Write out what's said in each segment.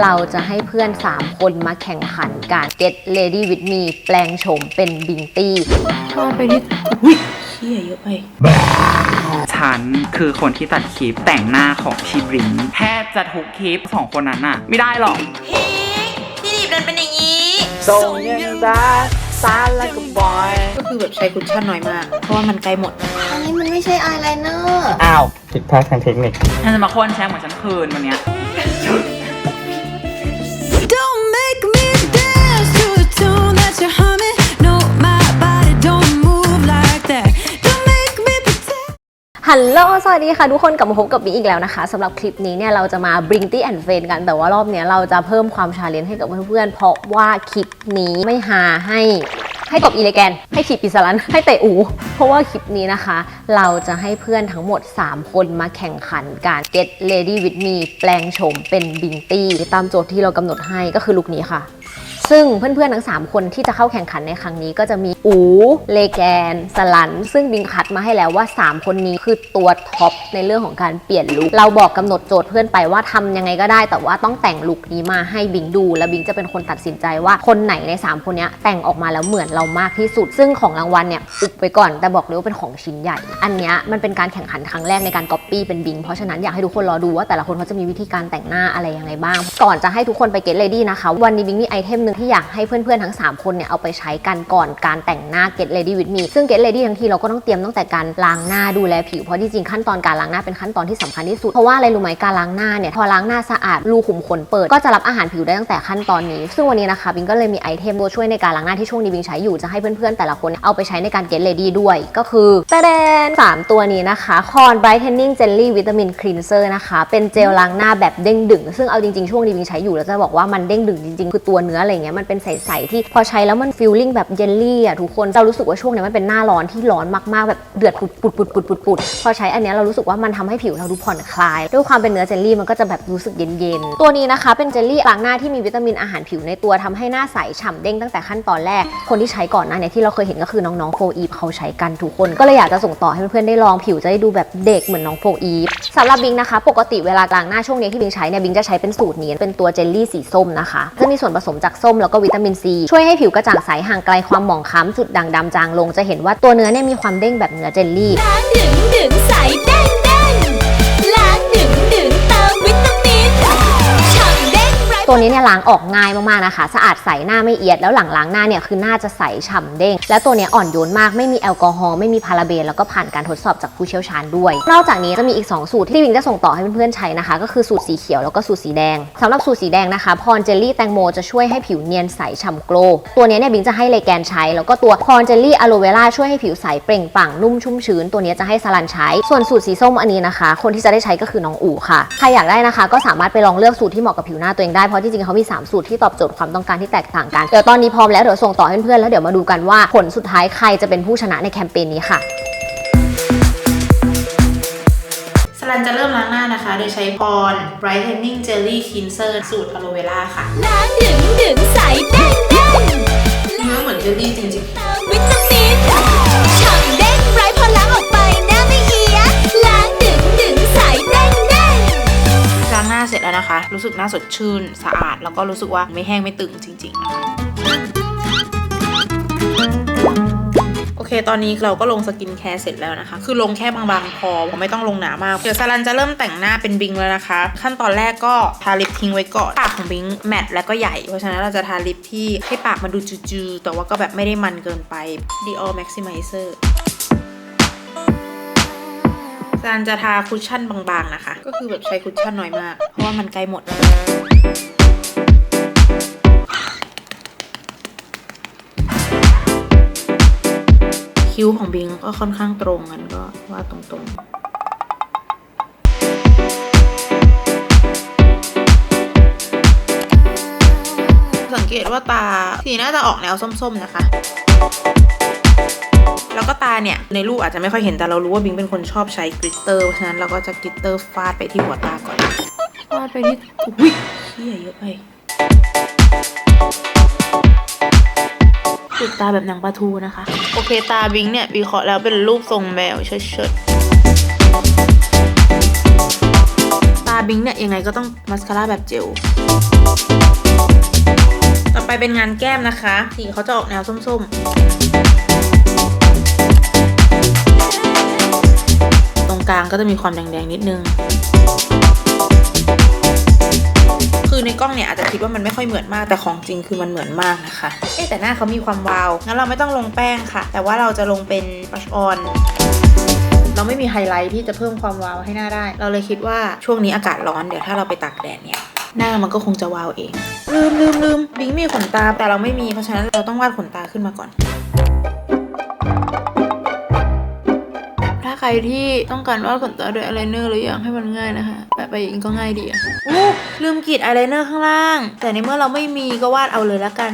เราจะให้เพื่อน 3 คนมาแข่งขันการ Get Ready with Me แปลงโฉมเป็นบิงตี้ทอดไปนิดอุ้ยเชี่ยเยอะไป ฉันคือคนที่ตัดคลิปแต่งหน้าของชีบริงแทบจะทุกคลิปสองคนนั้นน่ะ ไม่ได้หรอกพี่พี่ดิบมันเป็นอย่างนี้ส่งยังได้ซาแล้วก็บอย ก็คือแบบใช้คุชชั่นน้อยมาก เพราะว่ามันใกล้หมดอันนี้มันไม่ใช่อายไลเนอร์อ้าวผิดพลาดทางเทคนิคฉันจะมาโค่นแชมป์เหมือนฉันคืนวันเนี้ย ฮัลโหล สวัสดีค่ะทุกคนกลับมาพบกับบิ๊กอีกแล้วนะคะสำหรับคลิปนี้เนี่ยเราจะมา bring t y and f r i e n d กัน แต่ว่ารอบเนี้ยเราจะเพิ่มความชาเลนจ์ให้กับเพื่อนๆ เพราะว่าคลิปนี้ไม่หาให้ให้กบอีเลแกน ให้ขีดปิสลันให้เตะอู เพราะว่าคลิปนี้นะคะ เราจะให้เพื่อนทั้งหมด 3 คนมาแข่งขันการ Get Ready with Me แปลงโฉมเป็นบิงตี้ตามโจทย์ที่เรากำหนดให้ก็คือลุคนี้ค่ะ ซึ่งเพื่อนๆทั้ง 3 คนที่จะเข้าแข่งขันในครั้งนี้ก็จะมีอู เลแกน สลัน ซึ่งบิงคัดมาให้แล้วว่า 3 คนนี้คือตัวท็อปในเรื่องของการเปลี่ยนลุคเราบอกกำหนดโจทย์เพื่อนไปว่าทำยังไงก็ได้ แต่ว่าต้องแต่งลุคนี้มาให้บิงดู แล้วบิงจะเป็นคนตัดสินใจว่าคนไหนใน 3 คนนี้แต่งออกมาแล้วเหมือนเรามากที่สุด ซึ่งของรางวัลเนี่ยอุบไปก่อน แต่บอกเลยว่าเป็นของชิ้นใหญ่ อันนี้มันเป็นการแข่งขันครั้งแรกในการก๊อปปี้เป็นบิงเพราะฉะนั้นอยากให้ทุกคนรอดูว่าแต่ละคนเขาจะมีวิธีการแต่งหน้าอะไรยังไงบ้าง ก่อนจะให้ทุกคนไปเก็ตเลดี้นะคะวันนี้บิงมีไอเทมหนึ่งที่อยากให้เพื่อนๆทั้ง 3 คนเนี่ยเอาไปใช้กันก่อนการแต่งหน้า Get Ready with Me ซึ่ง Get Ready ทั้งทีเราก็ต้องเตรียมตั้งแต่การล้างหน้าดูแลผิวเพราะที่จริงขั้นตอนการล้างหน้าเป็นขั้นตอนที่สำคัญที่สุดเพราะว่าอะไรรู้ไหมการล้างหน้าเนี่ยพอล้างหน้าสะอาดรูขุมขนเปิดก็จะรับอาหารผิวได้ตั้งแต่ขั้นตอนนี้ ซึ่งวันนี้นะคะบิงก็เลยมีไอเทมตัวช่วยในการล้างหน้าที่ช่วงนี้บิงใช้อยู่จะให้เพื่อนๆแต่ละคนเอาไปใช้ในการ Get Ready ด้วย ก็คือตะแดนสามตัวนี้นะคะ Corn Brightening Jelly Vitamin Cleanser นะคะเป็นเจลล้างหน้าแบบเด้งดึงซึ่งเอาจริงๆช่วงนี้บิงใช้อยู่แล้วจะบอกว่ามันเด้งดึงจริงๆคือตัวเนื้ออะไรเงี้ยมันเป็นใสๆที่พอใช้แล้วมันฟีลลิ่งแบบเยลลี่อะทุกคนเรารู้สึกว่าช่วงนี้มันเป็นหน้าร้อนที่ร้อนมากๆแบบเดือดปุดปุดปุดปุดปุดปุดพอใช้อันเนี้ยเรารู้สึกว่ามันทำให้ผิวเราดูผ่อนคลาย ด้วยความเป็นเนื้อเจลลี่มันก็จะแบบรู้สึกเย็นๆตัวนี้นะคะเป็นเจลลี่ล้างหน้าที่มีวิตามินอาหารผิวในตัวทำให้หน้าใสฉ่ำเด้งตั้งแต่ขั้นตอนแรกคนที่ใช้ก่อนหน้าเนี้ที่เราเคยเห็นก็คือน้องๆโฟอีฟเขาใช้กันทุกคน ก็เลยอยากจะส่งต่อให้เพื่อนๆได้ลองผิวจะได้ดูแบบเด็กเหมือนน้องโฟอีฟสำหรับบิงนะคะ ปกติเวลาล้างหน้าช่วงนี้ที่บิงใช้เนี่ยบิงจะใช้เป็นสูตรนี้เป็นตัวเจลลี่สีส้มนะคะจะมีส่วนผสมจากส้มแล้วก็วิตามินซีช่วยให้ผิวกระจ่างใสห่างไกลความหมองคล้ำจุดด่างดำจางลงจะเห็นว่าตัวเนื้อเนี่ยมีความเด้งแบบเนื้อเจลลี่ล้างดึงดึงใสเด้ง ตัวนี้เนี่ยล้างออกง่ายมากๆนะคะ สะอาดใสหน้าไม่เอียดแล้วหลังล้างหน้าเนี่ยคือหน้าจะใสฉ่ำเด้ง และตัวนี้อ่อนโยนมากไม่มีแอลกอฮอล์ไม่มีพาราเบนแล้วก็ผ่านการทดสอบจากผู้เชี่ยวชาญด้วย นอกจากนี้จะมีอีก 2 สูตรที่วิงจะส่งต่อให้เพื่อนๆใช้นะคะ ก็คือสูตรสีเขียวแล้วก็สูตรสีแดงสำหรับสูตรสีแดงนะคะพรเจลลี่แตงโมจะช่วยให้ผิวเนียนใสฉ่ำโกลว์ตัวนี้เนี่ยบิงจะให้เลแกนใช้ แล้วก็ตัวพรเจลลี่อะโลเวราช่วยให้ผิวใสเปล่งปลั่งนุ่มชุ่มชื้น ตัวนี้จะให้สลันใช้ ส่วนสูตรสีส้มอันนี้นะคะ คนที่จะได้ใช้ก็คือน้องอู๋ค่ะใครอยากได้นะคะ ก็สามารถไปลองเลือกสูตรที่เหมาะกับผิวหน้าตัวเองได้เพราะจริงๆเขามี 3 สูตรที่ตอบโจทย์ความต้องการที่แตกต่างกัน เดี๋ยวตอนนี้พร้อมแล้วเดี๋ยวส่งต่อให้เพื่อนๆแล้วเดี๋ยวมาดูกันว่าผลสุดท้ายใครจะเป็นผู้ชนะในแคมเปญนี้ค่ะสลันจะเริ่มล้างหน้านะคะ โดยใช้พร brightening jelly cleanser สูตรอะโลเวราค่ะล้างดึงดึงใสแดงแดงเนื้อเหมือนเจลลี่จริงเติมวิตามินฉ่ำเด้งไร้พอล้างออกไปางหน้าเสร็จแล้วนะคะ รู้สึกหน้าสดชื่น สะอาด แล้วก็รู้สึกว่าไม่แห้งไม่ตึงจริงๆนะคะโอเค ตอนนี้เราก็ลงสกินแคร์เสร็จแล้วนะคะ คือลงแค่บางๆพอผมไม่ต้องลงหนามาก เดี๋ยวซารันจะเริ่มแต่งหน้าเป็นบิงแล้วนะคะ ขั้นตอนแรกก็ทาลิปทิ้งไว้ก่อน ปากของบิงแมตต์และก็ใหญ่ เพราะฉะนั้นเราจะทาลิปที่ให้ปากมันดูจืดๆ แต่ว่าก็แบบไม่ได้มันเกินไป Dior Maximizer ซานจะทาคุชชั่นบางๆนะคะ ก็คือแบบใช้คุชชั่นน้อยมาก เพราะว่ามันใกล้หมดคิ้วของบิงก็ค่อนข้างตรงกันก็ว่าตรงๆสังเกตว่าตาสีน่าจะออกแนวส้มๆนะคะ แล้วก็ตาเนี่ย ในรูปอาจจะไม่ค่อยเห็นแต่เรารู้ว่าบิงเป็นคนชอบใช้กริตเตอร์เพราะฉะนั้นเราก็จะกริตเตอร์ฟาดไปที่หัวตาก่อนฟาดไปที่อุ้ยเชี่ยเยอะไปปิดตาแบบหนังปลาทูนะคะ โอเคตาบิงเนี่ยวิเคราะห์แล้วเป็นรูปทรงแมวเชิดๆตาบิงเนี่ยยังไงก็ต้องมาสคาร่าแบบเจลต่อไปเป็นงานแก้มนะคะ สีเขาจะออกแนวส้มๆ รงกลางก็จะมีความแดงๆนิดนึง คือในกล้องเนี่ยอาจจะคิดว่ามันไม่ค่อยเหมือนมากแต่ของจริงคือมันเหมือนมากนะคะเอ๊ะแต่หน้าเขามีความวาว งั้นเราไม่ต้องลงแป้งค่ะ แต่ว่าเราจะลงเป็นบลัชออนเราไม่มีไฮไลท์ที่จะเพิ่มความวาวให้หน้าได้ เราเลยคิดว่าช่วงนี้อากาศร้อนเดี๋ยวถ้าเราไปตากแดดเนี่ยหน้ามันก็คงจะวาวเอง ลืมลืมลืมบิงมีขนตาแต่เราไม่มีเพราะฉะนั้นเราต้องวาดขนตาขึ้นมาก่อน ครที่ต้องการวาดขนตาด้วยอายไลเนอร์หรืออยากให้มันง่ายนะคะแปะไปอย่างนี้ก็ง่ายดีอะอู้ลืมกรีดอายไลเนอร์ข้างล่าง แต่ในเมื่อเราไม่มีก็วาดเอาเลยละกัน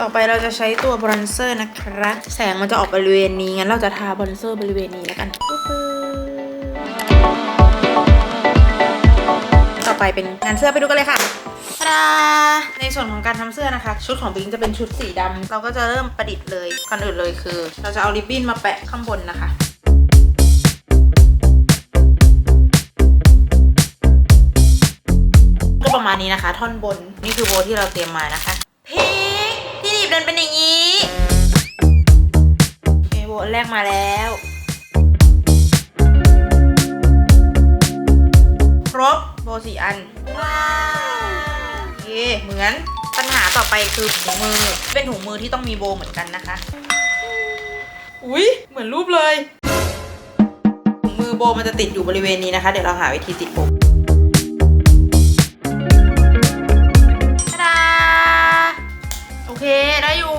ต่อไปเราจะใช้ตัวบรอนเซอร์นะคะแสงมันจะออกบริเวณนี้งั้นเราจะทาบรอนเซอร์บริเวณนี้แล้วกัน ต่อไปเป็นงานเสื้อไปดูกันเลยค่ะ ตาดาในส่วนของการทำเสื้อนะคะ ชุดของบิงจะเป็นชุดสีดำเราก็จะเริ่มประดิษฐ์เลยก่อนอื่นเลยคือ เราจะเอาริบบิ้นมาแปะข้างบนนะคะก็ประมาณนี้นะคะ ท่อนบนนี่คือโบที่เราเตรียมมานะคะพีคที่หนีบเดินเป็นอย่างนี้โอเคโบอันแรกมาแล้วครบโบสี่อัน ว้าวโอ เคเหมือนปัญหาต่อไปคือถุงมือ เป็นถุงมือที่ต้องมีโบเหมือนกันนะคะ อุ๊ย เหมือนรูปเลยถุงมือโบมันจะติดอยู่บริเวณนี้นะคะ เดี๋ยวเราหาวิธีติดโบตาดาโอเค ได้อยู่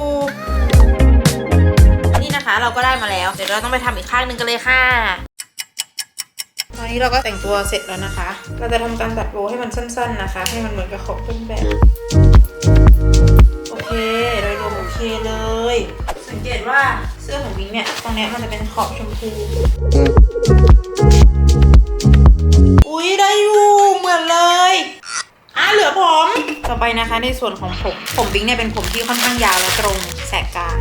นี่นะคะเราก็ได้มาแล้ว เดี๋ยวเราต้องไปทำอีกข้างหนึ่งกันเลยค่ะ ตอนนี้เราก็แต่งตัวเสร็จแล้วนะคะ เราจะทำการตัดโบให้มันสั้น ๆนะคะ ให้มันเหมือนกับของต้นแบบ โอเคโดยรวมโอเคเลย สังเกตว่าเสื้อของวิงเนี่ยตรงเนี้ยมันจะเป็นขอบชมพู อุ๊ยได้อยู่เหมือนเลยอะเหลือผม ต่อไปนะคะในส่วนของผม ผมบิงเนี่ยเป็นผมที่ค่อนข้างยาวและตรงแสกกลาง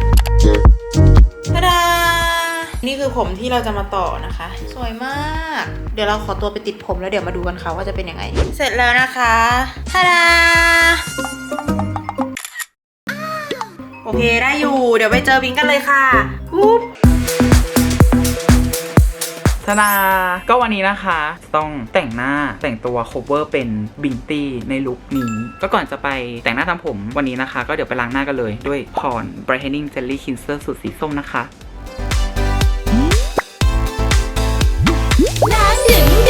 ตาดา นี่คือผมที่เราจะมาต่อนะคะ สวยมาก เดี๋ยวเราขอตัวไปติดผมแล้วเดี๋ยวมาดูกันค่ะว่าจะเป็นยังไง เสร็จแล้วนะคะตาดาโอเคได้อยู่ เดี๋ยวไปเจอบิงกันเลยค่ะปุ๊บธนา ก็วันนี้นะคะ ต้องแต่งหน้าแต่งตัว cover เป็นบิงตี้ในลุคนี้ ก็ก่อนจะไปแต่งหน้าทำผมวันนี้นะคะ ก็เดี๋ยวไปล้างหน้ากันเลยด้วยพร brightening jelly cleanser สูตรสีส้มนะคะ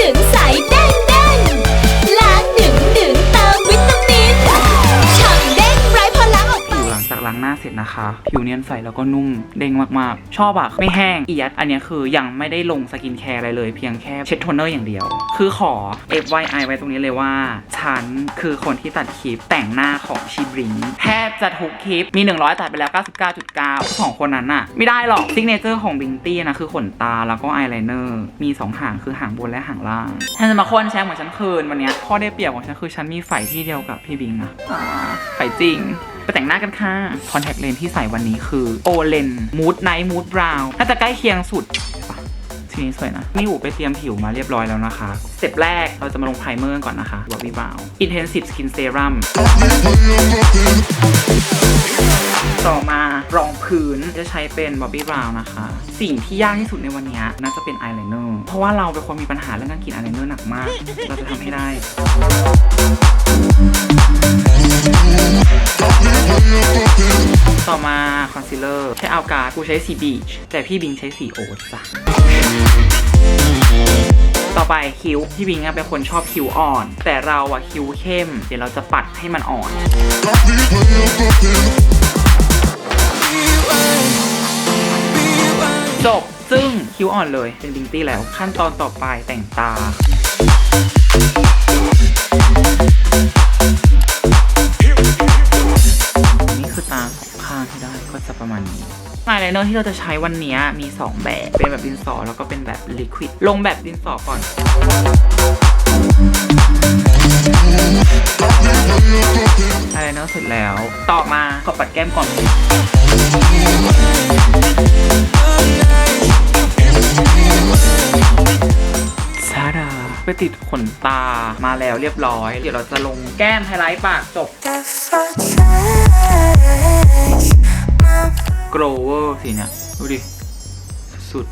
ดึงดึงใสเด้งเด้ง นะคะ ผิวเนียนใสแล้วก็นุ่มเด้งมากๆ ชอบอะไม่แห้งอียัดอันนี้คือยังไม่ได้ลงสกินแคร์อะไรเลย เพียงแค่เช็ดโทนเนอร์อย่างเดียว คือขอ FYI ไว้ตรงนี้เลยว่า ฉันคือคนที่ตัดคลิปแต่งหน้าของชีบริงแทบจะทุกคลิปมี 100 ตัดไปแล้ว 99.9สองคนนั้นอะไม่ได้หรอกซิกเนเจอร์ของบิงตี้นะคือขนตาแล้วก็อายไลเนอร์มีสองหางคือหางบนและหางล่างฉันจะมาค้นแชร์เหมือนฉันคืนวันนี้ข้อได้เปรียบของฉันคือฉันมีไฝที่เดียวกับพี่บิงนะไฝจริงไปแต่งหน้ากันค่ะคอนแทคเลนที่ใส่วันนี้คือโอเลนมูดไนท์มูดบราวน์น่าจะใกล้เคียงสุดทีนี้สวยนะ นี่อูไปเตรียมผิวมาเรียบร้อยแล้วนะคะสเต็ปแรกเราจะมาลงไพรเมอร์ก่อนนะคะวอบี้บราวน์ Intensive Skin Serum ต่อมารองพื้นจะใช้เป็นบอบบี้บราวน์นะคะ สิ่งที่ยากที่สุดในวันนี้น่าจะเป็นอายไลเนอร์เพราะว่าเราเป็นคนมีปัญหาเรื่องการกรีดอายไลเนอร์หนักมาก เราจะทำให้ได้ ต่อมาคอนซีลเลอร์ใช้เอากากูใช้สีบีชแต่พี่บิงใช้สีโอ๊ตจ้ะต่อไปคิ้วพี่บิงเป็นคนชอบคิ้วอ่อน แต่เราอะคิ้วเข้ม เดี๋ยวเราจะปัดให้มันอ่อนจบซึ่งคิ้วอ่อนเลยเป็นบิงตี้แล้วขั้นตอนต่อไปแต่งตาายเนอร์ที่เราจะใช้วันนี้มี 2 แบบ เป็นแบบดินสอแล้วก็เป็นแบบลิควิด ลงแบบดินสอก่อน อะไรเนอร์เสร็จแล้ว ต่อมาขอปัดแก้มก่อนซาดาไปติดขนตามาแล้วเรียบร้อย เดี๋ยวเราจะลงแก้มไฮไลท์ปากจบ กลเวอร์สีเนี่ย ดูดิ สุด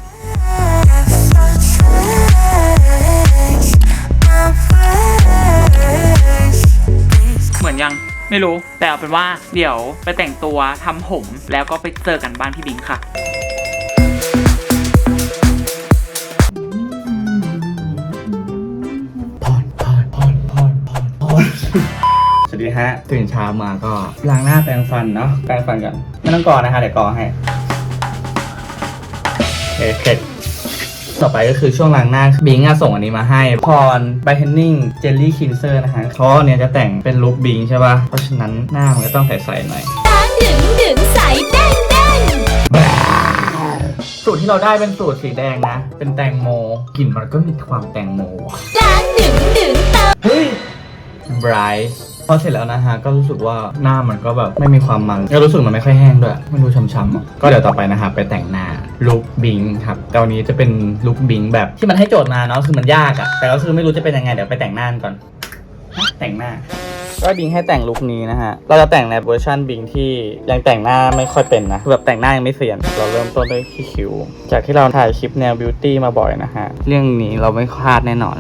เหมือนยังไม่รู้ แต่เอาเป็นว่าเดี๋ยวไปแต่งตัวทำผมแล้วก็ไปเจอกันบ้านพี่บิงค่ะพอนพอนพอนพอนพอนพอน วัสดีฮะ ตื่นเช้ามาก็ล้างหน้าแปรงฟันเนาะแปรงฟันก่อนไม่ต้องกรอนะฮะเดี๋ยวกรอให้โอเคเสร็จต่อไปก็คือช่วงล้างหน้าบิงอะส่งอันนี้มาให้พรไบเทนนิ่งเจลลี่คินเซอร์นะฮะเขาะเนี่ยจะแต่งเป็นลุคบิงใช่ป่ะเพราะฉะนั้นหน้ามันก็ต้องใสๆหน่อยล้างดึงดึงใสเด้งเด้งสูตรที่เราได้เป็นสูตรสีแดงนะ เป็นแตงโมกลิ่นมันก็มีความแตงโมว่ะล้างดึงดึงเติมเฮ้ยไบรท์ พอเสร็จแล้วนะฮะก็รู้สึกว่าหน้ามันก็แบบไม่มีความมันก็รู้สึกมันไม่ค่อยแห้งด้วยไม่ดูช้ำๆก็เดี๋ยวต่อไปนะฮะไปแต่งหน้าลุคบิงครับแต่วันนี้จะเป็นลุคบิงแบบที่มันให้โจทย์มาเนาะคือมันยากอะแต่ก็คือไม่รู้จะเป็นยังไงเดี๋ยวไปแต่งหน้ากันก่อน แต่งหน้าก็บิงให้แต่งลุคนี้นะฮะ เราจะแต่งในเวอร์ชันบิงที่ยังแต่งหน้าไม่ค่อยเป็นนะคือแบบแต่งหน้ายังไม่เสียน เราเริ่มต้นด้วยคิ้ว จากที่เราถ่ายคลิปแนวบิวตี้มาบ่อยนะฮะ เรื่องนี้เราไม่พลาดแน่นอน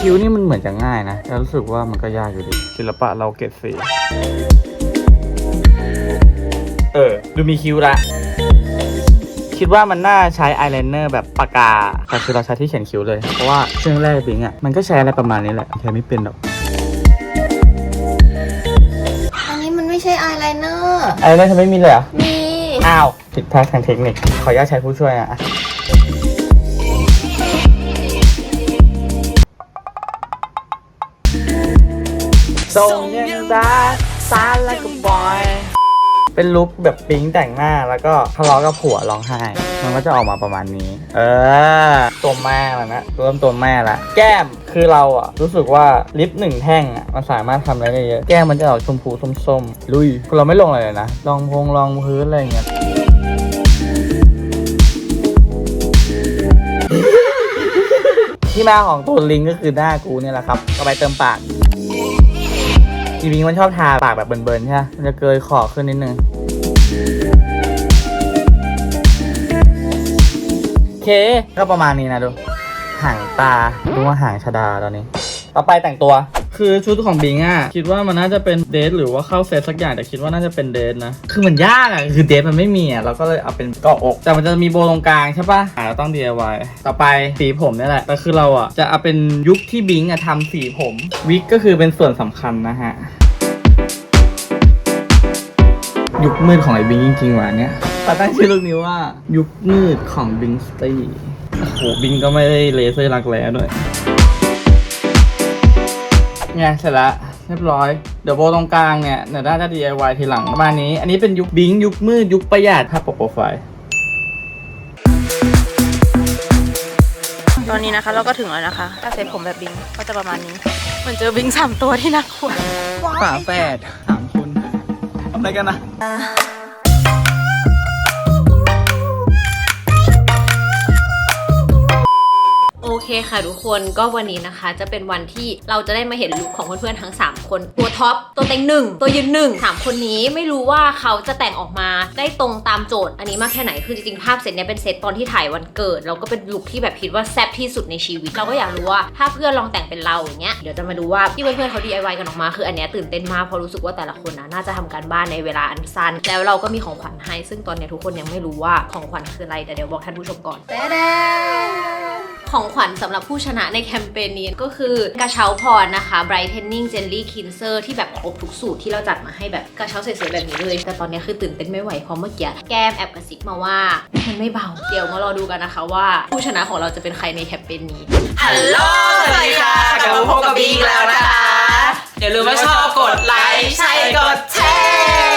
คิ้วนี่มันเหมือนจะง่ายนะ แต่รู้สึกว่ามันก็ยากอยู่ดี ศิลปะเราเก็บสีเออ ดูมีคิ้วละ คิดว่ามันน่าใช้อายไลเนอร์แบบปากกาแต่คือเราใช้ที่เขียนคิ้วเลย เพราะว่าเครื่องแรกบิงอะ มันก็ใช้อะไรประมาณนี้แหละแค่ไม่เป็นหรอกอันนี้มันไม่ใช่อายไลเนอร์อายไลเนอร์เธอไม่มีเลยเหรอมี อ้าวผิดพลาดทางเทคนิค ขออนุญาตใช้ผู้ช่วยอะ ส่งยังดาซาแล้วก็บอย เป็นลุคแบบปิ๊งแต่งหน้าแล้วก็ทะเลาะกับผัวร้องไห้ มันก็จะออกมาประมาณนี้ เออ ตัวแม่แล้วนะเริ่มตัวแม่ละ แก้มคือเราอะรู้สึกว่าลิปหนึ่งแท่งอะมันสามารถทำอะไรได้เยอะ แก้มมันจะออกชมพูส้มๆ ลุยคือเราไม่ลงอะไรเลยนะลองพงลองพื้นอะไรอย่างเงี้ยที่มาของตัวลิงก็คือหน้ากูเนี่ยแหละครับก็ไปเติมปาก อีวิงมันชอบทาปากแบบเบิร์นๆใช่ไหมมันจะเกยขอขึ้นนิดนึงโอเค ก็ประมาณนี้นะดูหางตาดูว่าหางชดาตอนนี้ ต่อไปแต่งตัว คือชุดของบิงอะคิดว่ามันน่าจะเป็นเดทหรือว่าเข้าเซตสักอย่างแต่คิดว่าน่าจะเป็นเดทนะ คือมันยากอะคือเดทมันไม่มีอะเราก็เลยเอาเป็นเกาะอก แต่มันจะมีโบตรงกลางใช่ปะอ่าเราต้อง DIY ต่อไปสีผมนี่แหละแต่คือเราอะจะเอาเป็นยุคที่บิงอะทำสีผมวิกก็คือเป็นส่วนสำคัญนะฮะยุคมืดของไอ้บิงจริงๆว่ะเนี่ยแต่ตั้งชื่อเรื่องนี้ว่า ยุคมืดของบิงสตีโอ้โหบิงก็ไม่ได้เลเซอร์รักแร้ด้วย เนี่ยเสร็จแล้วเรียบร้อย เดี๋ยวโบตรงกลางเนี่ยเดี๋ยวน่าจะ DIY ทีหลังประมาณนี้ อันนี้เป็นยุคบิงยุคมืดยุคประหยัดภาพปกโปรไฟล์ตอนนี้นะคะเราก็ถึงแล้วนะคะ ถ้าเซ็ตผมแบบบิงก็จะประมาณนี้เหมือนเจอบิงสามตัวที่น่ากลัวฝาแฝดสามคนทำอะไรกันนะ คค่ะทุกคนก็วันนี้นะคะ จะเป็นวันที่เราจะได้มาเห็นลุคของเพื่อนๆทั้ง 3 คน ตัวท็อปตัวเต็งหนึ่งตัวยืนหนึ่งสามคนนี้ไม่รู้ว่าเขาจะแต่งออกมาได้ตรงตามโจทย์อันนี้มากแค่ไหนคือจริงๆภาพเซตเนี้ยเป็นเซตตอนที่ถ่ายวันเกิดเราก็เป็นลุคที่แบบคิดว่าแซ่บที่สุดในชีวิตเราก็อยากรู้ว่าถ้าเพื่อนลองแต่งเป็นเราอย่างเงี้ยเดี๋ยวจะมาดูว่าที่เพื่อนๆเขา DIY กันออกมาคืออันเนี้ยตื่นเต้นมากเพราะรู้สึกว่าแต่ละคนนะน่าจะทำการบ้านในเวลาอันสั้น แล้วเราก็มีของขวัญให้ ซึ่งตอนเนี้ยทุกคนยังไม่รู้ว่าของขวัญคืออะไรแต่เดี๋ยวบอกท่านผู้ชมก่อนของขวัญสำหรับผู้ชนะในแคมเปญนี้ก็คือกระเช้าพรนะคะ Brightening Jelly Cleanser ที่แบบครบทุกสูตรที่เราจัดมาให้แบบกระเช้าสวยๆแบบนี้เลย แต่ตอนนี้คือตื่นเต้นไม่ไหวเพราะเมื่อกี้แก้มแอบกระซิบมาว่ามันไม่เบา เดี๋ยวมารอดูกันนะคะว่าผู้ชนะของเราจะเป็นใครในแคมเปญนี้ฮัลโหลสวัสดีค่ะกลับมาพบกับบิงแล้วนะคะอย่าลืมว่าชอบกดไลค์ใช่กดแชร์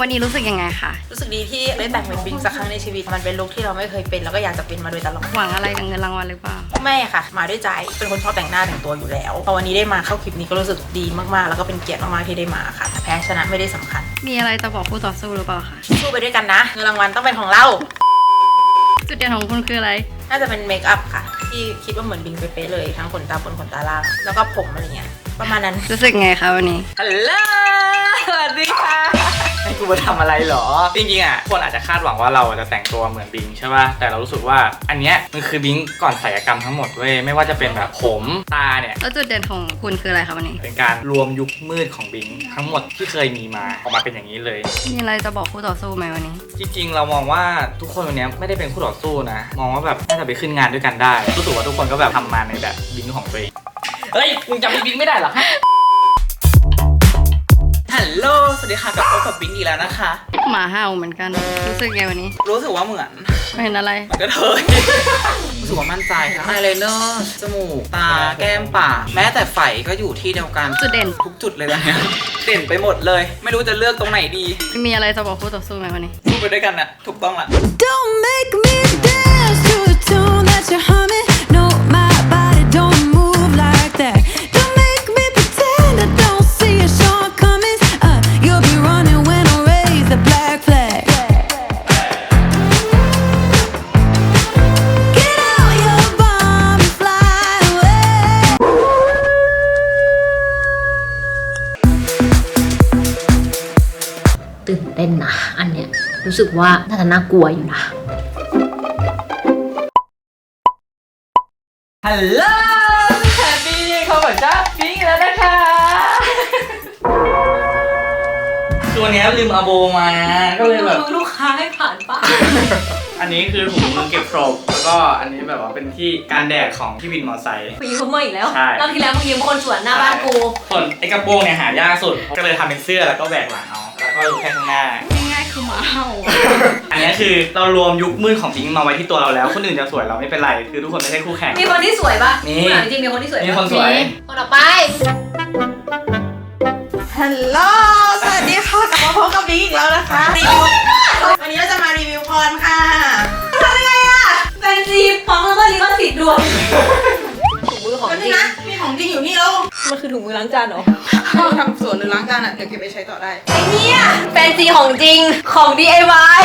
วันนี้รู้สึกยังไงคะ รู้สึกดีที่ได้แต่งเป็นบิงสักครั้งในชีวิต มันเป็นลุคที่เราไม่เคยเป็นแล้วก็อยากจะเป็นมาโดยตลอด หวังอะไรกับเงินรางวัลหรือเปล่า ไม่ค่ะ มาด้วยใจ เป็นคนชอบแต่งหน้าแต่งตัวอยู่แล้ว พอวันนี้ได้มาเข้าคลิปนี้ก็รู้สึกดีมากๆ แล้วก็เป็นเกียรติมากๆที่ได้มาค่ะแต่แพ้ชนะไม่ได้สำคัญ มีอะไรจะบอกคู่ต่อสู้หรือเปล่าคะสู้ไปด้วยกันนะ เงินรางวัลต้องเป็นของเรา จุดเด่นของคุณคืออะไร น่าจะเป็นเมคอัพค่ะ ที่คิดว่าเหมือนบิงเป๊ะๆเลย ทั้งขนตาบนขนตาล่าง แล้วก็ผมอะไรเงี้ย ประมาณนั้น รู้สึกไงคะวันนี้ ฮัลโหล สวัสดีค่ะให้ กูมาทำอะไรเหรอ จริงๆอะคนอาจจะคาดหวังว่าเราจะแต่งตัวเหมือนบิงใช่ป่ะ แต่เรารู้สึกว่าอันเนี้ยมันคือบิงก่อนศัลยกรรมทั้งหมดเว้ย ไม่ว่าจะเป็นแบบผมตาเนี่ย แล้วจุดเด่นของคุณคืออะไรคะวันนี้ เป็นการรวมยุคมืดของบิงทั้งหมดที่เคยมีมาออกมาเป็นอย่างนี้เลย มีอะไรจะบอกคู่ต่อสู้ไหมวันนี้ จริงๆ เรามองว่าทุกคนวันเนี้ยไม่ได้เป็นคู่ต่อสู้นะ มองว่าแบบน่าจะไปขึ้นงานด้วยกันได้ รู้สึกว่าทุกคนก็แบบทำมาในแบบบิงของตัวเอง เฮ้ยมึงจำบิงไม่ได้เหรอฮะฮั ลโหลสวัสดีค่ะกลับพบกับบิงอีกแล้วนะคะ หมาเห่าเหมือนกัน รู้สึกไงวันนี้ รู้สึกว่าเหมือนไม่เห็นอะไรเหมือนก็เทยรู้สึกว่ามั่นใจค่ะไอเลเนอร์จมูก ตา แก้มปาก แม้แต่ไฝก็อยู่ที่เดียวกัน จุดเด่น ทุกจุดเลยนะเนี่ยเด่นไปหมดเลย ไม่รู้จะเลือกตรงไหนดีมีอะไรจะบอกคู่ต่อสู้ไหมวันนี้ สู้ไปด้วยกันนะถูกต้องละ Don't make me dance to the tune that you're humming. No, my body don't move like that. รู้สึกว่าน่าจะน่ากลัวอยู่นะ ฮัลโหลแฮปปี้เขาบอกจ้าฟิงแล้วนะคะ คือวันนี้ลืมอาโบมา ก็เลยแบบ ลูกค้าให้ผ่านปะอันนี้คือถุงมือเก็บศพแล้วก็อันนี้แบบว่าเป็นที่การแดดของพี่วินมอไซค์ไปยืมเขามาอีกแล้วใช่ รอบที่แล้วมึงยืมคนสวนหน้าบ้านกูส่วนไอ้กระโปรงเนี่ยหายากสุด ก็เลยทำเป็นเสื้อแล้วก็แบกหลังเอา แล้วก็แค่ข้างหน้าง่ายๆ คือหมาเห่าอันนี้คือเรารวมยุคมืดของพิงค์มาไว้ที่ตัวเราแล้ว คนอื่นจะสวยเราไม่เป็นไร คือทุกคนไม่ใช่คู่แข่ง มีคนที่สวยปะมี ถามจริงๆมีคนที่สวยปะมีคนสวย คนต่อไป ฮัลโหล สวัสดีค่ะ กลับมาพบกับบิงอีกแล้วนะคะรีวิววันนี้เราจะมารีวิวพรค่ะทำยังไงอะเป็นซีฟ้องแล้วก็ลิขสิทธิ์รวมถุงมือของแป๊บจนึริงงนะมี ของจริงอยู่นี่แล้วมันคือถุงมือล้างจานเหรอเราทำสวนหรือล้างจานอะเดี๋ยวเก็บไปใช้ต่อได้ ไอเนี่ยแฟนซีของจริงของ DIY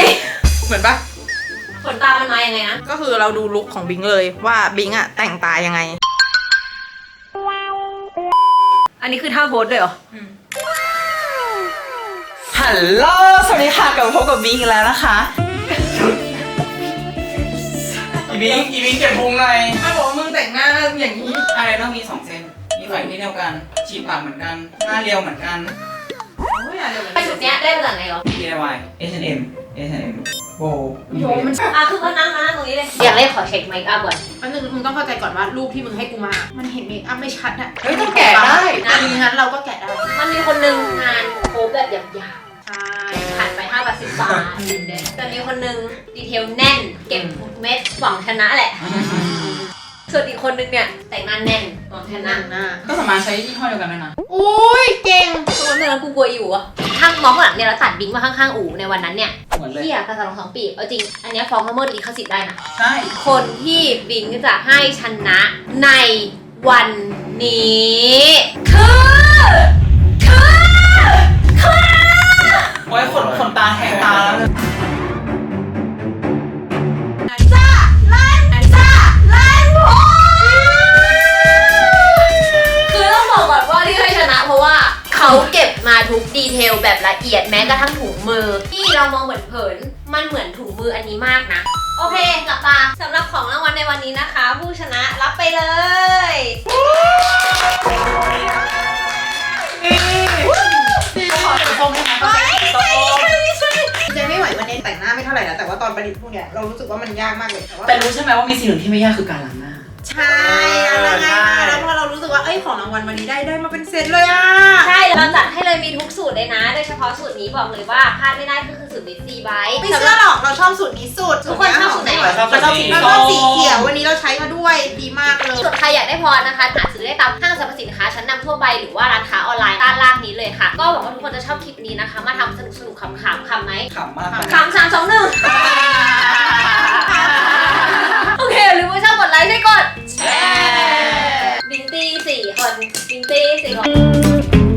เหมือนปะขนตามันมายังไงนะ ก็คือเราดูลุคของบิงเลยว่าบิงอะแต่งตายังไง อันนี้คือท่าโพสด้วยเหรอฮัลโหลสวัสดีค่ะกลับมาพบกับบิงอีกแล้วนะคะอี บิงอีบิงเก็บพุงหน่อยถ้าบอกว่ามึงแต่งหน้าอย่างนี้อะไรต้องมีสองเส้นมีไฟที่เดียวกันฉีดปากเหมือนกัน หน้าเรียวเหมือนกันโอ้ยอย่าเดี๋ยวมันไปชุดเนี้ยได้มาจากไหนเหรอ DIY H&M H&M โบโยมันอะคือเขานั่งมานั่งตรงนี้เลยอย่างแรกขอเช็คเมคอัพก่อนอันนึงมึงต้องเข้าใจก่อนว่ารูปที่มึงให้กูมา มันเห็นเมคอัพไม่ชัดอะเฮ้ยต้องแกะได้อันนี้งั้นเราก็แกะได้ มันมีคนหนึงงานโคบแบบหยาบ ใช่ๆผ่านไป5บาท10บาทแต่มีคนหนึงดีเทลแน่น เก็บทุกเม็ดหวังชนะแหละ ส่วนอีกคนนึงเนี่ยแต่งหน้าแน่นหวังชนะหน้าก็สามารถใช้ยี่ห้อเดียวกันได้นะอุ้ยเก่งตัวเมื่อนั้นกูกลัวอยู่อะข้างมองข้างหลังเนี่ยแล้วตัดบิงมาข้างๆอู่ในวันนั้นเนี่ยเหมือนเลยเที่ยกระสาลองสองปีเอาจริง อันเนี้ยฟ้องละเมิดลิขสิทธิ์ได้นะ ใช่คนที่บิงจะให้ชนะในวันนี้ คือ คือ มันเหมือนถุงมืออันนี้มากนะ โอเคกลับตาสำหรับของรางวัลในวันนี้นะคะ ผู้ชนะรับไปเลย ขอสีส้มได้ไหมต้องใช้สีส้มเจไม่ไหววันนี้แต่งหน้าไม่เท่าไหร่นะแต่ว่าตอนประดิษฐ์พวกเนี้ยเรารู้สึกว่ามันยากมากเลยแต่ว่า แต่รู้ใช่ไหมว่ามีสิ่งหนึ่งที่ไม่ยากคือการล้างหน้า ใช่แล้วไงายมากแล้วพอเรารู้สึกว่าเอ้ยของรางวัลวันนี้ได้ได้มาเป็นเซตเลยอะ ใช่เราจัดให้เลยมีทุกสูตรเลยนะ โดยเฉพาะสูตรนี้บอกเลยว่าพลาดไม่ได้ก็คือสูตรบิสซี่ไบท์ไม่เชื่อหรอกเราชอบสูตรนี้สุดทุกคนชอบสูตรไหนเราชอบเราชอบสีสีเราส้ชอบมสีเขียววันนี้เราใช้มาด้วยดีมากเลยส่วนใครอยากได้พรนะคะหาซื้อได้ตามห้างสรรพสินค้าชั้นนำทั่วไปหรือว่าร้านค้าออนไลน์ด้านล่างนี้เลยค่ะ ก็หวังว่าทุกคนจะชอบคลิปนี้นะคะ มาทำสนุกสนุกๆขำๆคำไหมขำมากคำสามสองหนึ่งโอย่าลืมว่าชอบกดไลค์ให้กดแชร์ บิงตี้สี่คน บิงตี้สี่คน